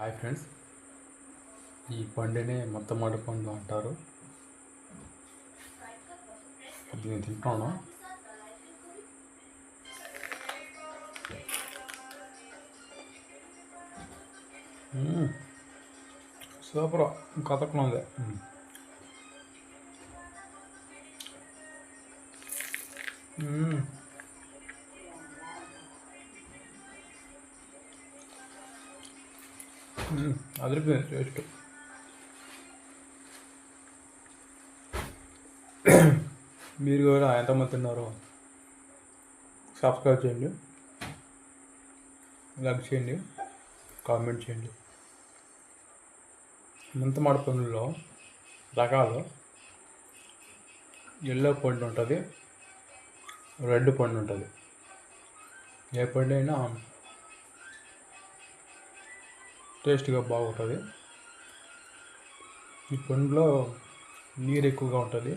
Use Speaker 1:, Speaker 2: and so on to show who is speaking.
Speaker 1: Hi friends. ఈ పండుని మొత్తమాడి పండు అంటారు. ఇది నేను తింటాను సూపర్. కథకుండా ఉంది మ్మ్. అదిరిపోయింది టేస్ట్. మీరు కూడా ఎంతమంది తిన్నారో సబ్స్క్రైబ్ చేయండి. లైక్ చేయండి. కామెంట్ చేయండి. ముంతమాడ పనుల్లో రకాలు ఎల్లో పండు ఉంటుంది రెడ్ పండు ఉంటుంది. ఏ పండు అయినా టేస్ట్గా బాగుంటుంది. ఈ పండులో నీరు ఎక్కువగా ఉంటుంది.